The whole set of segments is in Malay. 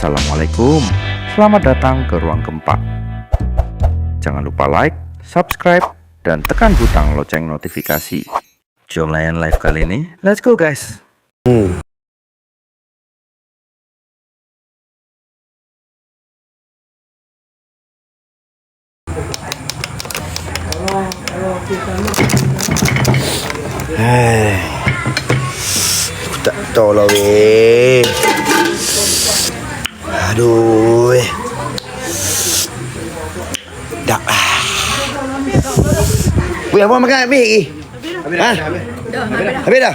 Assalamualaikum Selamat datang ke Ruang Gempa Jangan lupa like, subscribe, dan tekan butang lonceng notifikasi. Jom layan live kali ini. Let's go guys. Hai. Makan habis lagi? Ha? Habis dah?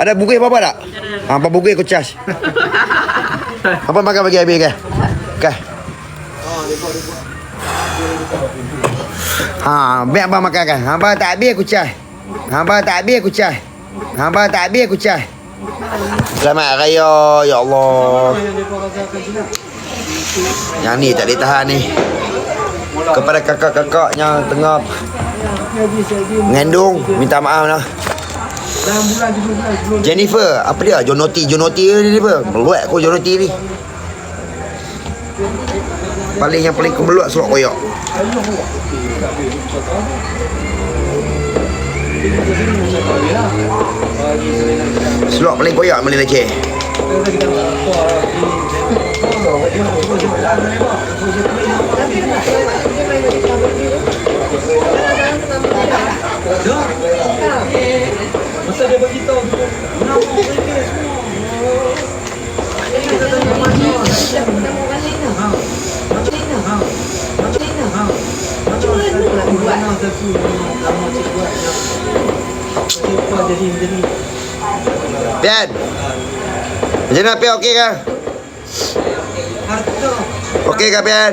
Ada bugis apa-apa tak? Ha, apa bugis aku cas. apa makan bagi habis kan? Kan? Ha, biar abang makan kan. Abang tak habis aku cas. Abang tak habis aku cas. Abang tak habis aku cas. Selamat raya ya Allah. Yang ni tak boleh tahan ni. Kepada kakak-kakak yang tengah mengandung minta maaf lah. Jennifer, apa dia? Jonoti, Jonoti ke Jennifer? Meluat aku Jonoti ni. Paling yang paling kemeluat surat koyak. Selok paling koyak Pian. Macam mana Pian okey ke? Okey ke Pian?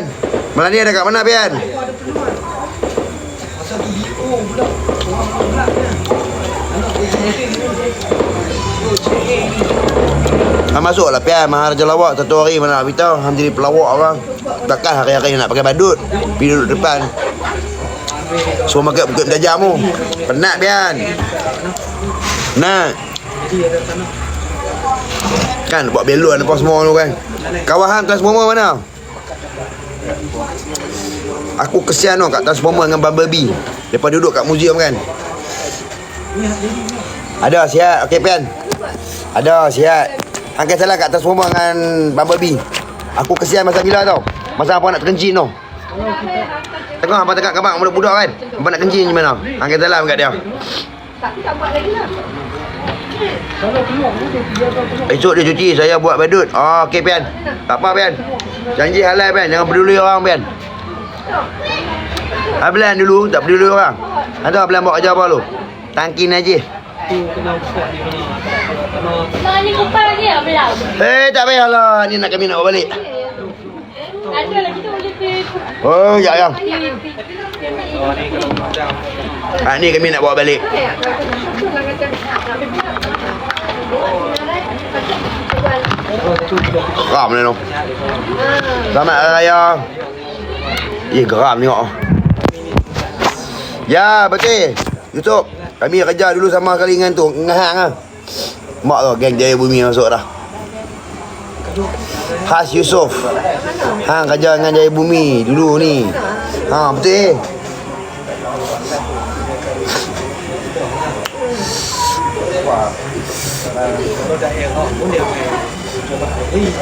Malam ni ada kat mana Pian? Ha, masuklah Pian. Maharaja lawak satu hari mana nak beritahu. Hang jadi pelawak orang. Takkan hari-hari nak pakai badut. Pergi duduk depan. Semua makan bukit berjajamu Penat Pian. Penat. Kan buat belon apa semua tu kan. Kawahan Transformer mana? Aku kesian tau kat Transformer dengan Bumblebee. Lepas duduk kat museum kan. Ada sihat. Okey Pian. Ada sihat. Angkat salah kat Transformer dengan Bumblebee. Aku kesian masa bila tau. Masa apa nak terkencing tau. Tengok apa tengok kabak budak-budak kan. Apa nak kencing macam mana? Angkat salam kat dia Esok dia cuci, saya buat badut. Oh, okey Pian. Tak apa Pian. Janji halal Pian, jangan peduli orang Pian. Ablan dulu, tak peduli orang. Ada Ablan bawa kerja apa lu? Tangkin aja. Mak ni kupal lagi ya belau. Eh, tak payahlah. Ni nak kami nak bawa balik. Ada lagi tu boleh pergi. Oh, ya ya. Ha, ni kami nak bawa balik. Geram ni tu. Selamat Hari Raya. Eh, geram tengok. Ya, betul. Yusuf, kami kerja dulu sama kali dengan tu. Ngahang lah. Mak tu, geng Jaya Bumi masuk dah. Has Yusof. Hang kerja dengan Jaya Bumi dulu ni. Ha, betul eh.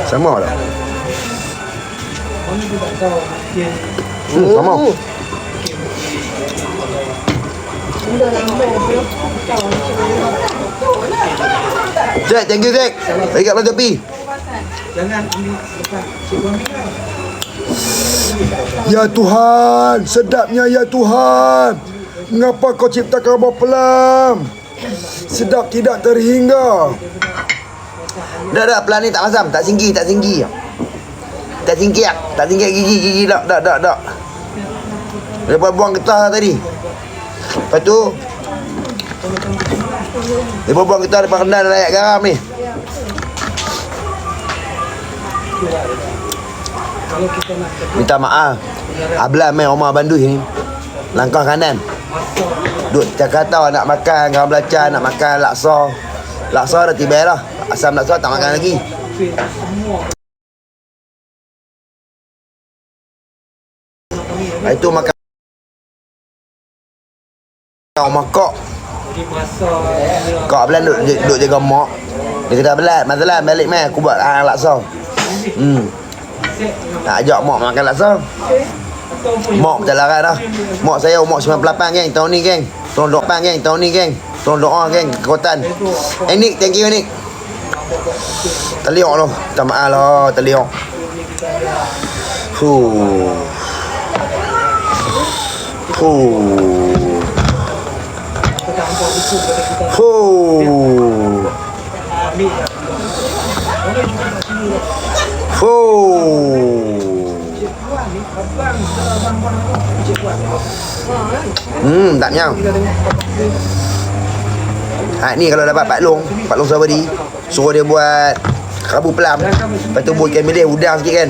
Sama tak? Hmm, sama. Jack, thank you Jack. Bagi kat belah tepi. Ya Tuhan, sedapnya ya Tuhan. Mengapa kau ciptakan bau pelam? Sedap tidak terhingga. Dah dah pelan ni tak masam, tak singgi, tak singgi. Tak singgi tak, tak singgi gigi gigi dak dak dak dak. Lepas buang getah tadi. Lepas tu Lepas buang getah rendah dah layak garam ni. Minta maaf. Ablan main Omar Bandui ni. Langkah kanan. Duk Jakarta nak makan garam belacan, nak makan laksa. Laksa dah tiba dah. Asam nak suat tak makan lagi. Itu makan kau makok. Kau belan duduk duk jaga mak. Dia kata belat, masalah balik mai aku buat ah laksa. Hmm. Tak ajak mak makan laksa. Mak tak larat dah. Mak saya umur 98 geng tahun ni geng. Tahun doa geng tahun ni geng. Tolong doa geng kekuatan. Enik, eh, thank you Enik. Terliok tu Minta maaf lah Terliok Fuh Fuh Fuh Fuh Hmm, tak nyam. Ha, ni kalau dapat Pak Long, Pak Long Sabari, suruh dia buat rabu pelam. Lepas tu buat bilis, udang sikit kan.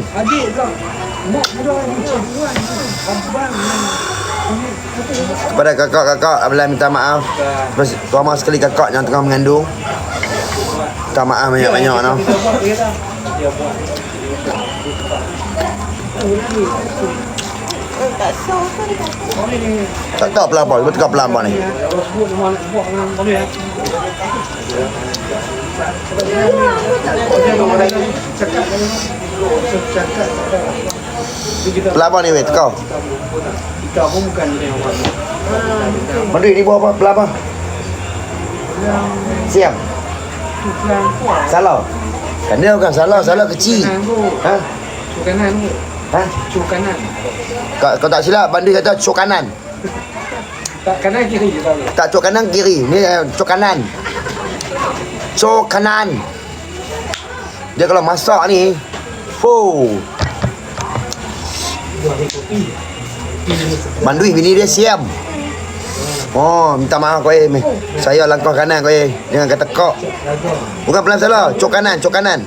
Kepada kakak-kakak, Ablah minta maaf. Lepas tuan mas sekali kakak yang tengah mengandung. Minta maaf banyak-banyak tau. Tak tahu pelabur, betul tak pelabur ni. Pelabur ni weh, kau. Kau pun bukan yang Mandui ni buat apa? Pelabur. Siap. Salah. Kan dia bukan salah, salah kecil. Ha? Cuk kanan. Ha? Cuk kanan. Kau, kau tak silap, Bandui kata cok kanan. Tak kanan kiri je tahu. Tak cok kanan kiri. Ni eh, cok kanan. Cok kanan. Dia kalau masak ni, fuh. Mandui bini dia siam. Oh, minta maaf kau eh. Saya langkah kanan kau eh. Jangan kata kok. Bukan pelan salah. Cok kanan, cok kanan.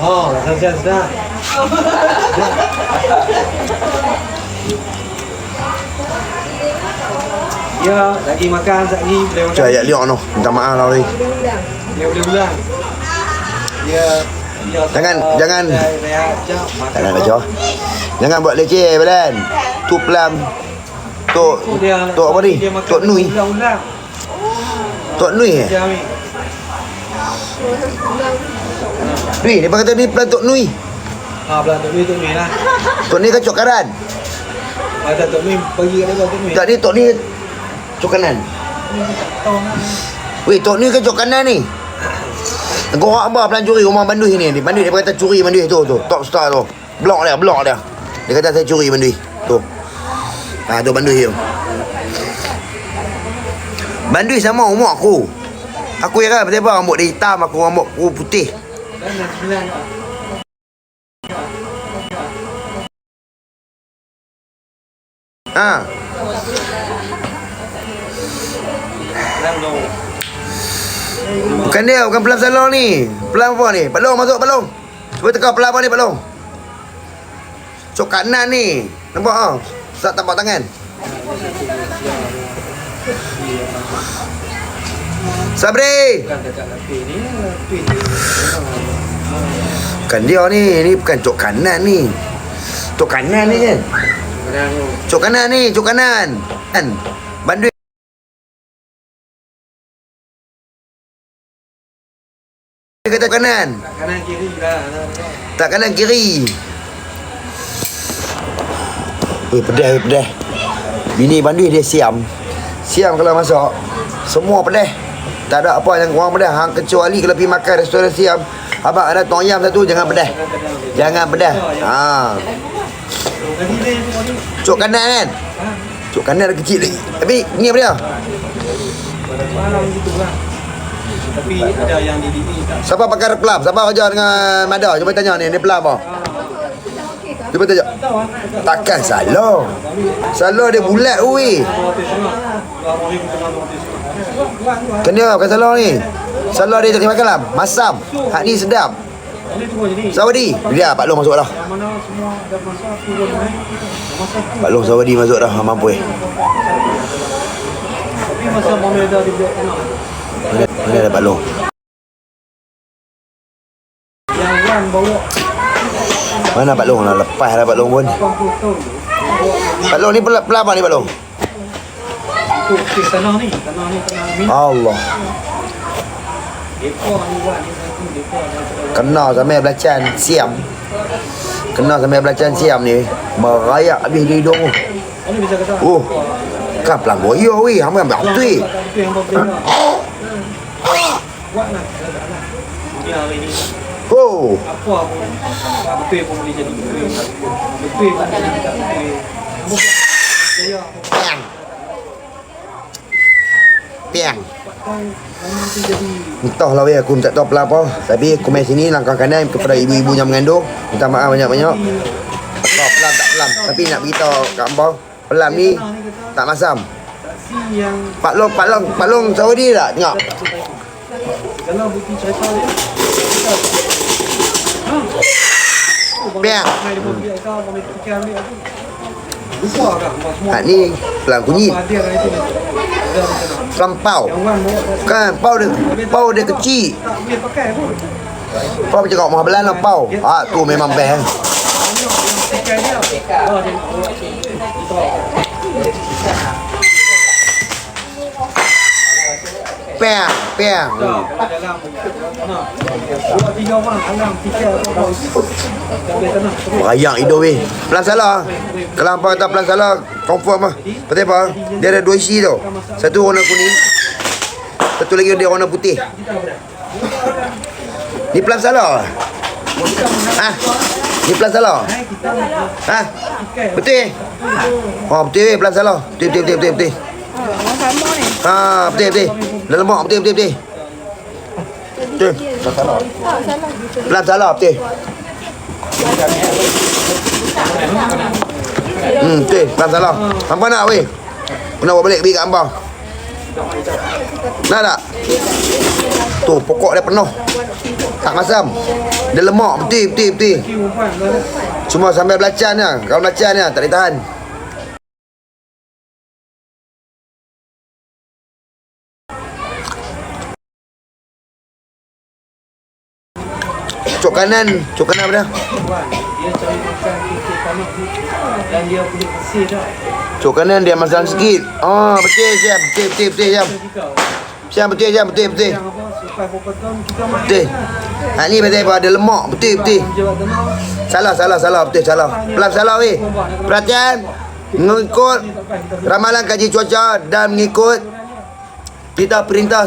Oh, dah dah. Ya, lagi makan, lagi boleh makan. Cak ayat liok noh. Minta maaf lah. Dia boleh ulang. Dia dia Jangan- tak- jangan- dia rehat jap makan. Jangan. Jangan buat leceh badan. Tu pelam. Tok Tu dia Tok apa ni? dia Tok Nui. Tok Nui eh? Ni. Nui, dia kata ni pelan Tok Nui. Ah, belah Tok Nui, Tok Nui lah. Tok Nui kan cok kanan. Ada Tok Nui pergi kat depan Tok Nui. Tak ni Tok Nui cok kanan. Weh, Tok Nui kan cok kanan ni. Kau orang apa pelan curi rumah Bandui ni. Bandui dia kata curi Bandui tu tu. Top star tu. Blok dia, blok dia. Dia kata saya curi Bandui. Tu. Ha, tu Bandui tu. Bandui sama umur aku. Aku ya kan betul rambut dia hitam, aku rambut aku putih. Sembilan. Ha. Bukan dia, bukan pelam salon ni. Pelam apa ni? Pak Long masuk, Pak Long. Cuba teka pelam apa ni, Pak Long. Cok kanan ni. Nampak ah? Tak tapak tangan. Sabri. Bukan dia ni. Ni bukan cok kanan ni. Cok kanan ni kan? Cok kanan ni, cok kanan. Kan? Kata kanan. Kanan kiri lah. Tak kanan kiri. Weh, pedas, pedas. Bini Bandui dia siam. Siam kalau masak. Semua pedas. Tak ada apa yang kurang pedas. Hang kecuali kalau pergi makan restoran siam. Abang ada tong ayam satu, jangan pedas. Jangan pedas. Ha. Cuk kanan kan? Cuk kanan ada kecil lagi. Tapi ni apa dia? Tapi ada yang di sini tak. Siapa pakai pelam? Siapa kerja dengan Mada? Cuba tanya ni, ni pelam apa? Cuba tanya. Takkan salah. Salah dia bulat weh. Kan dia bukan salah ni. Salah dia terima kalam. Masam. Hak ni sedap. Sawadi. Dia Pak Long masuk dah. Pak Long Sawadi masuk dah. Mampu eh. Tapi masa mama dah di blok tengah. Mana, mana Long? Yang Wan bawa Mana Pak Long nak lepas dah Pak Long pun. Pak Long ni pelak pelak ni Pak Long? Allah. Buat Kena sampai belacan siam. Kena sampai belacan siam ni. Merayak habis di hidung tu. Ini. Oh. Kan pelang boyo weh. Hamba ambil apa weh. Itu yang berbeza. Buat nak. Dunia hari ni. Oh. Apa pun. Betul pun boleh jadi betul. Betul pun boleh jadi tak betul. Kamu Saya Piang. Piang. kamu tu jadi Entahlah weh aku tak tahu apa apa. Tapi aku main sini langkah kanan kepada ibu-ibu yang mengandung. Minta maaf banyak-banyak. Tak pelan tak pelan. Tapi nak beritahu kat abang. Pelan ni tak masam. si yang Pak Long, Pak Long, Pak Long Saudi tak tengok. Dalam buku cerita dia. Piang. Mai dia pun biar kau, mai fikir ambil aku. Lupa kan semua. Ha ni pelan kunyit. Apa dia kan itu. Dah macam mana. Pelan pau. Yang wan bawa Kan pau dia pau dia kecil. tak boleh pakai pun. Pau macam kat mahal belan lah pau. Ha tu memang best. eh. Pakai dia. Oh dia bawa itu. Piang, piang. Dah dalam. Nah. Dua tiga bau. Dah boleh tanah. Berayak hidup weh. Pelan salah. Kalau hampa kata pelan salah, confirm lah. Betul apa? Dia ada dua isi tau. Satu warna kuning. Satu lagi dia warna putih. Ni pelan salah. Ha? Ni pelan salah. Ha? Betul? Oh, betul weh pelan salah. Betul, betul, betul, betul. betul. Ha, betul, betul. Dah lemak, betul, betul, betul. Betul. Pelan salah. Pelan salah, betul. Hmm, betul. Pelan salah. Hampa nak weh? Kena bawa balik pergi kat hampa. Nak tak? Tu, pokok dia penuh. Tak masam. Dia lemak, betul, betul, betul. Cuma sampai belacan lah. Kalau belacan lah, tak boleh tahan. Kanan, cuk kanan apa dah? Dia cari makan tanah ni. Dan dia boleh bersih dah. Cuk kanan dia masalah sikit. Oh, betul Syam. Betul, betul, betul. Kita. Syam betul Syam, betul, betul. Berapa. Betul. Ha ni betul apa? Ada lemak. Betul, betul. Salah, salah, salah. Betul, salah. Pelan salah weh. Perhatian. Mengikut ramalan kaji cuaca dan mengikut kita perintah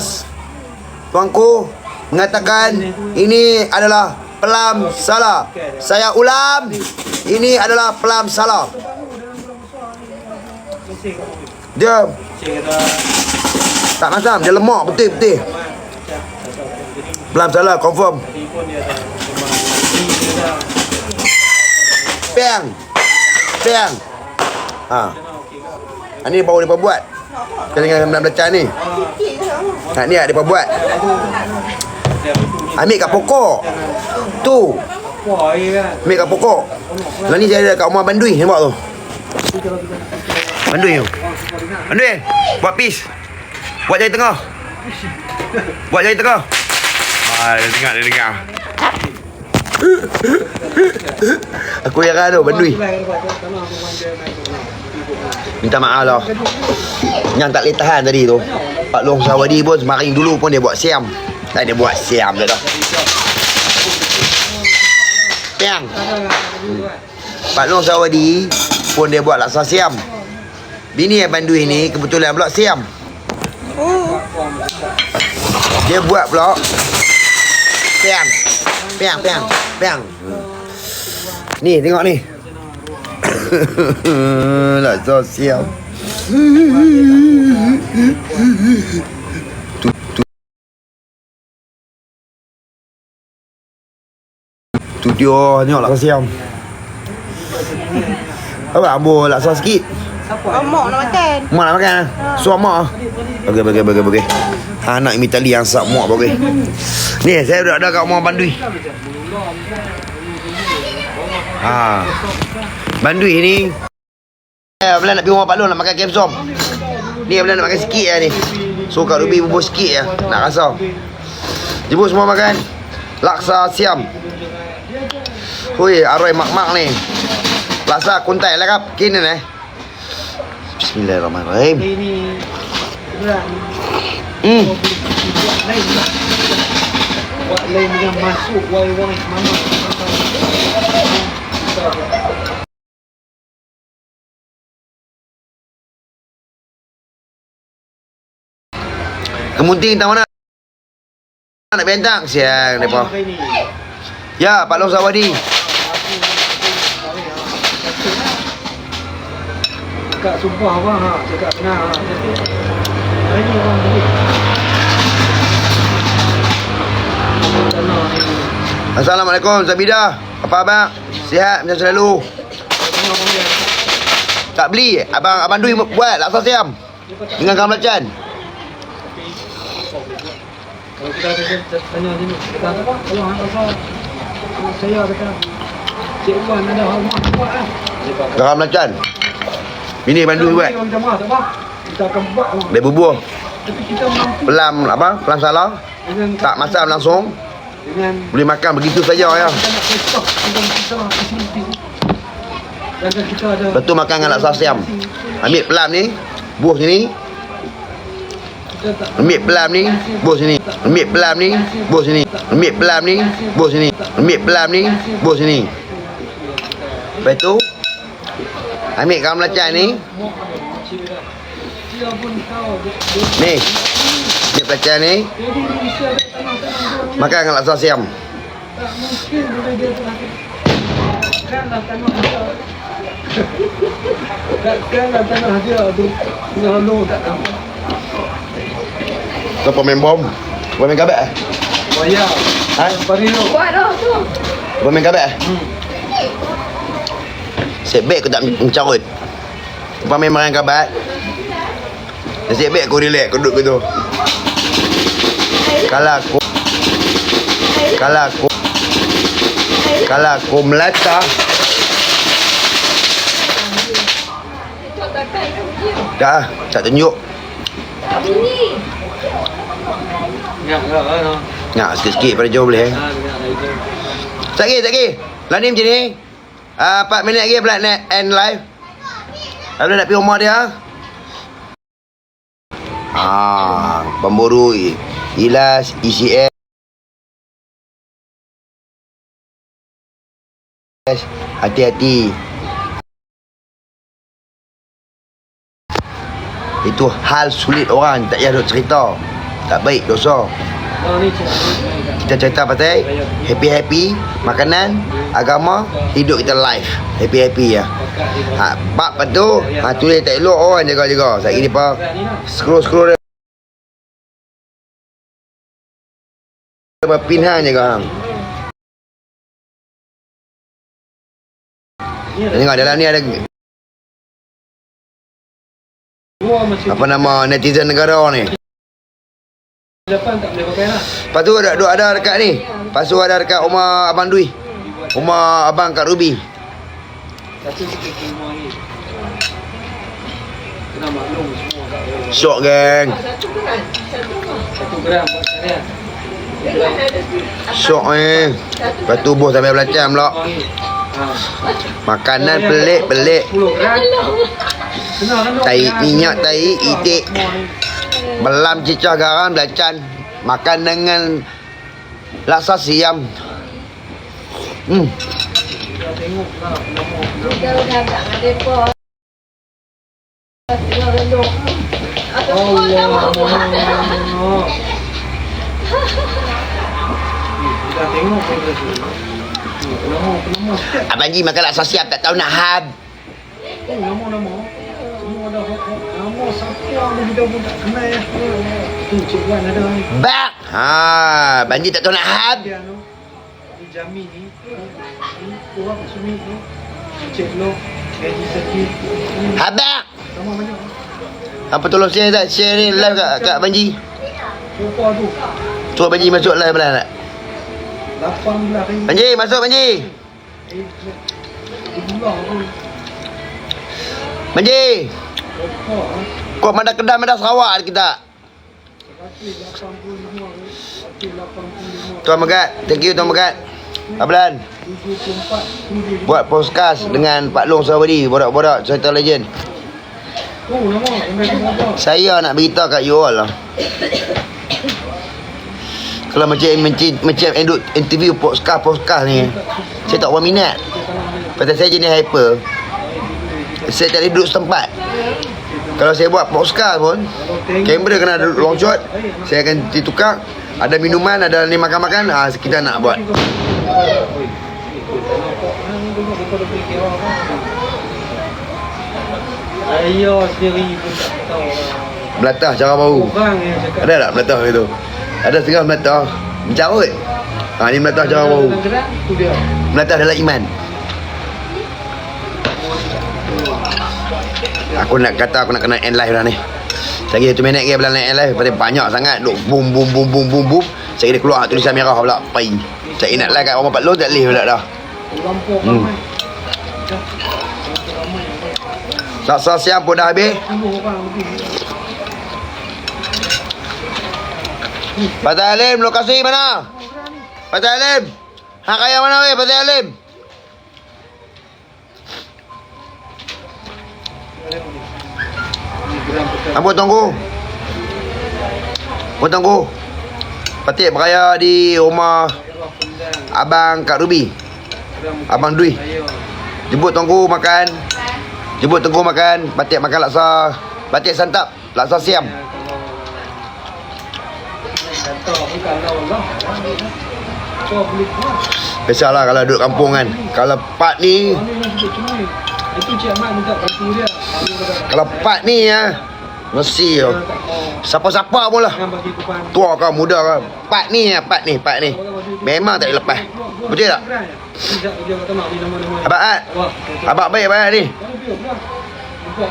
tuanku mengatakan ini adalah pelam salah. Saya ulam. Ini adalah pelam salah. Dia tak masam, dia lemak betul betul. Pelam salah confirm. Piang. Piang. Ha. Ha ni baru dia buat. Kena dengan belacan ni. Ha ni dia buat. Ambil kat pokok. Tu. Ambil kat pokok. Lah ni saya ada kat rumah Bandui nampak tu. Bandui tu. Bandui. Buat pis. Buat jari tengah. Buat jari tengah. Ah, dia dengar, dia dengar. Aku yang tu, Bandui. Minta maaf lah. Yang tak boleh tahan tadi tu. Pak Long Sawadi pun semaring dulu pun dia buat siam. ได้เดี๋ยวบวชเสียมเลยเนาะแป้งปัดลงสวัสดีปวนเดี๋ยวบวชละซอเสียมบินี่บันดุนี้ kebetulan pula siam dia buat pula peng peng peng peng ni tengok ni lah so siam dia tengok laksa siam. Apa ambo laksa sikit. Oh, mak nak makan. Mak nak makan? Suam mak. Okey, okey, okey, okey. Anak Mitali yang sak mak okey. Ni saya dah ada kat rumah Bandui. Ha. Bandui ni Eh, Abang nak pergi rumah Pak Long nak makan kepsom. Ni Abang nak makan sikit lah ni. So Kak Ruby bubur sikit ya. Nak rasa. Jemput semua makan. Laksa siam. Hui, arwah mak-mak lah kap. Kini ni. Bismillahirrahmanirrahim. Ini. Hmm. Buat lain lah. Buat lain yang masuk wai-wai mana. Kemunting tak mana? Nak bentang siang depa. Ya, Pak Long Sawadi. Cakap sumpah abang ha. Cakap benar ha. Hari ni abang beli. Assalamualaikum Zabida. Apa abang? Sihat macam selalu. Tak beli. Abang abang Dui buat laksa siam. Dengan kawan belacan. Kalau kita tanya sini, kita apa? Kalau hang rasa saya kata Cik Wan ada hal buat. Dia kata, Kawan belacan. Bini abang Dui buat. Kita minta maaf tak apa. Kita akan buat. Dia bubuh. Tapi kita mampu Pelam apa? Pelam salah. Tak masam langsung. dengan Boleh makan begitu saja ya. Lepas tu makan dengan laksa siam. Ambil pelam ni. Buh sini. Ambil pelam ni. Buh sini. Ambil pelam ni. Buh sini. Ambil pelam ni. Buh sini. Ambil pelam ni. Buh sini. Lepas tu. Ambil kawan belacan ni. dia Ni. Ambil belacan ni. Makan dengan laksa siam. tak mungkin boleh dia Takkanlah tanah dia Takkanlah tanah dia tu Tengah lalu tak tahu Siapa main bom? Siapa main kabel? eh? Ha? Buat dah tu. Siapa main kabel? Set back aku tak mencarut. Siapa main makan kabel? Set back aku relax, aku duduk gitu. Kalau aku Kalau aku Kalau aku melata Dah, tak tunjuk Nak sikit-sikit pada jauh boleh eh? Tak lagi, tak. Lah ni macam ni. Ah, 4 minit lagi pula net end live. Lalu nak pergi rumah dia. Ah, pemburu Ilas ECS. Hati-hati. Itu hal sulit orang tak payah duk cerita. Tak baik dosa. Kita cerita pasal happy-happy, makanan, agama, hidup kita life. Happy-happy ya. Ha, bab lepas tu, ha, tu dia tak elok orang jaga-jaga. Saya ni pa scroll-scroll hang jaga hang. Tengok dalam ni ada apa nama netizen negara ni. Depan tak boleh pakai lah Lepas tu ada, ada dekat ni. Lepas tu ada dekat rumah Abang Dui. Rumah Abang kat Ruby. Satu kita ke rumah ni Kena maklum semua kat dia Syok geng. Satu gram buat sekalian Syok ni. Lepas tu bos sampai belacan pula. Makanan pelik-pelik. 10 gram Kena kan Tai minyak, tai, itik. Belam cicah garam belacan. Makan dengan laksa siam. Hmm. Allah nama sikit Abang Ji makan laksa siam tak tahu nak had. Oh, nama-nama Tu Bak. Ha, Abang Ji tak tahu nak tu Ni Jami ni orang sumi ni Cik Lo Eddie Saki Ni Habak. nama banyak Apa tolong share tak? Share ni live kat, kat Abang Ji. Rupa tu Suruh Abang Ji masuk live belah tak? 18 ribu Abang Ji, masuk Abang Ji. Eh, Kau mana Kedah, mana Sarawak kita. 185 185 Tuan Megat. Thank you Tuan Megat. Ablan. Buat podcast dengan Pak Long Sawadi, borak-borak cerita legend. Saya nak beritahu kat you all lah. Kalau macam macam, macam interview podcast podcast ni, saya tak berminat. Pasal saya jenis hyper. Saya boleh duduk setempat. Kalau saya buat podcast pun, kamera kena duduk long shot, saya akan ditukar. Ada minuman, ada ni makan-makan, ah kita nak buat. Saya sendiri pun tak tahu. Belatah cara baru. Ada tak belatah gitu? Ada setengah belatah. Mencarut. Ha, ni belatah cara baru. Dalam iman. Aku nak kata aku nak kena end live dah ni. Lagi satu minit lagi belah nak end live. Pasal banyak sangat. Duk boom boom boom boom boom boom. Saya kena keluar tulisan merah pula. Pai. Saya nak live kat orang Pak Long tak boleh pula dah. Hmm. Laksa siang pun dah habis. Pasal Alim, lokasi mana? Pasal Alim. Hak kaya mana weh Pasal Alim? Apa tunggu? Apa tunggu? Patik beraya di rumah Abang Kak Ruby. Abang Dwi. Jemput tunggu makan. Jemput tunggu makan. Patik makan laksa. Patik santap. Laksa siam. Biasalah kalau duduk kampung kan. Kalau part ni, kalau part ni ya, mesti mau. Siapa-siapa pun lah. Tua ke muda ke. Part ni ya, part ni, part ni. Memang tak lepas. Betul tak? Abang Ad, abang baik abang ni.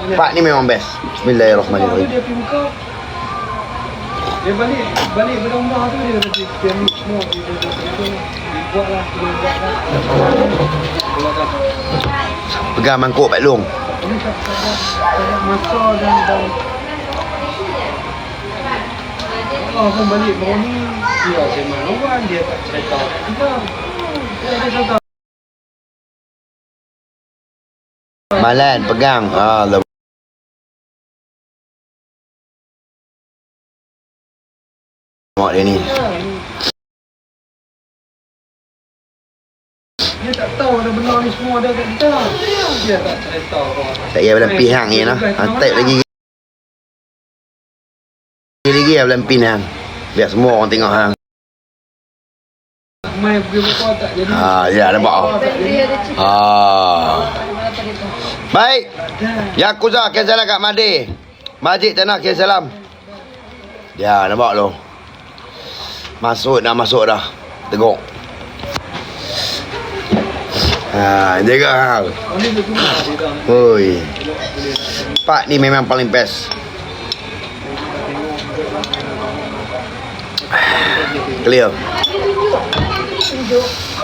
Buka ni. Memang best. Bismillahirrahmanirrahim. dia balik balik pada rumah tu dia kata dia semua dia dia dia dia dia buat lah dia buat lah. Dia kata Pegang mangkuk Pak Long. masa dan dan Oh, pun balik baru ni Dia sembang orang Dia tak cerita Kita Dia ada cerita Malan pegang. Ah, Allah. Mak dia ni. Dia tak tahu ada benar ni semua ada kat kita Dia tak cerita Tak payah dalam pihang ni lah. Ha, type lagi. Lah dalam pin hang. Biar semua orang tengok hang. Main pergi buka tak jadi Ah, ya nampak. Cerita Ah. Baik. Yakuza kian salam kat Madi. Majid tanah kian salam. Ya, nampak lo. Masuk dah masuk dah. Tengok. Ha, jaga hal. Oh ni dia cuma dia dah Oi. Pak ni memang paling best. Clear.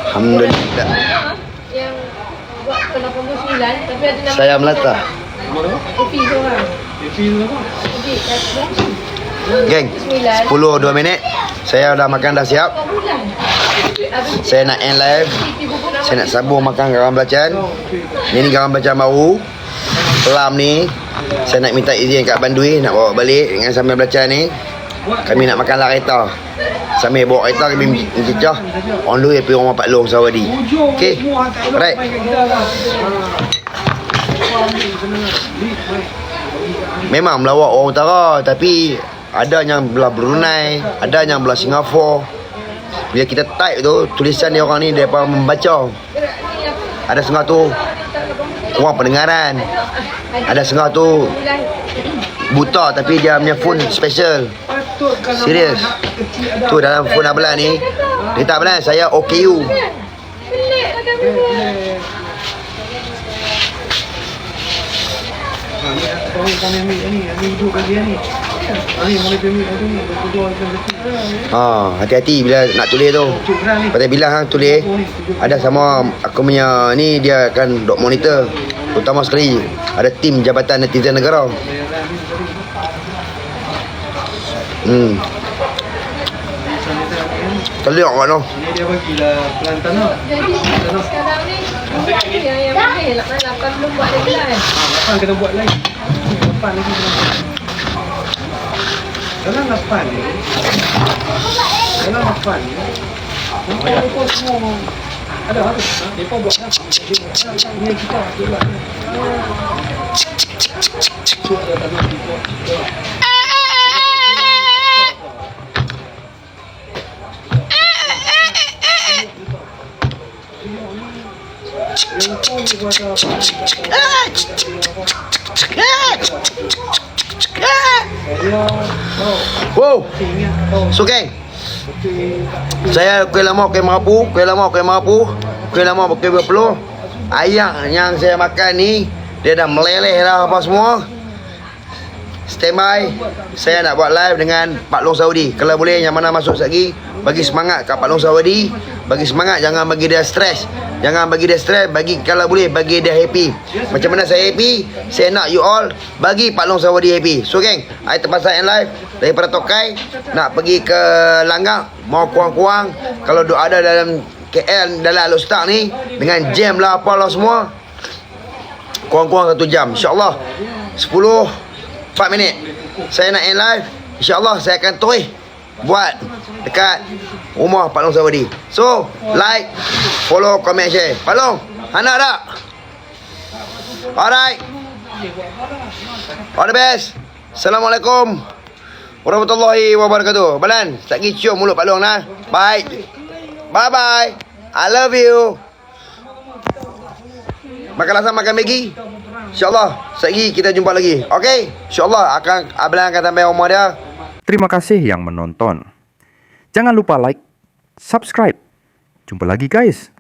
Alhamdulillah. yang buat ke 89 tapi ada nama Saya Melata. Kopi? Jadi kat Geng, 10 2 minit. Saya dah makan dah siap. Saya nak end live. Saya nak sambung makan garam belacan. Ini garam belacan baru. Pelam ni. Saya nak minta izin kat Bandui nak bawa balik dengan sambal belacan ni. Kami nak makan lah kereta. Sambil bawa kereta kami mencecah. On the way pergi rumah Pak Long Sawadi. Orang Right. ni. Memang melawak orang utara tapi ada yang belah Brunei, ada yang belah Singapura. Bila kita type tu, tulisan dia orang ni dia membaca. Ada setengah tu kurang pendengaran. Ada setengah tu buta tapi dia punya phone special. Serius. Tu dalam phone Ablan ni, dia tak benar saya OKU. Ha. Ha, hati-hati bila nak tulis tu. Cuk kerang ni. Pasal bila hang tulis ada sama aku punya ni dia akan dok monitor. Utama sekali ada tim Jabatan Netizen Negara. Hmm. Teliak kat tu. Ini dia bagilah pelantan tau. Jadi sekarang ni yang yang mana lapan lapan belum buat lagi lah kan. Ha, lapan kena buat lagi. Lapan lagi kena buat. Dalam lapan ni, dalam lapan ni, nampak mereka semua ada. Ha, mereka buat dah. Ini kita dia buat. Cuk dah tak nak dibuat. Yang kau ni buat Wow. So geng. Saya kuih lama kuih merapu, kuih lama kuih merapu, kuih lama kuih berpeluh. Ayam yang saya makan ni dia dah meleleh dah apa semua. Stand by. Saya nak buat live dengan Pak Long Saudi. Kalau boleh yang mana masuk lagi, bagi semangat kat Pak Long Saudi. Bagi semangat jangan bagi dia stres. Jangan bagi dia stres, bagi kalau boleh bagi dia happy. Macam mana saya happy, saya nak you all bagi Pak Long Saudi happy. So geng, I terpaksa yang live daripada Tokai nak pergi ke Langgang, mau kurang-kurang kalau duk ada dalam KL dalam Alostak ni dengan jam lah apalah semua kurang-kurang satu jam InsyaAllah 10 4 minit Saya nak end live InsyaAllah saya akan terus Buat Dekat Rumah Pak Long Sawadi So Like Follow Comment Share. Pak Long Anak tak? Alright. All the best. Assalamualaikum Warahmatullahi wabarakatuh. Balan Sekejap lagi cium mulut Pak Long nah. Bye Bye bye I love you. Makan lasam makan Maggi. InsyaAllah Sekejap kita jumpa lagi. Okay? InsyaAllah akan Abang akan sampai rumah dia Terima kasih yang menonton. Jangan lupa like, subscribe. Jumpa lagi guys.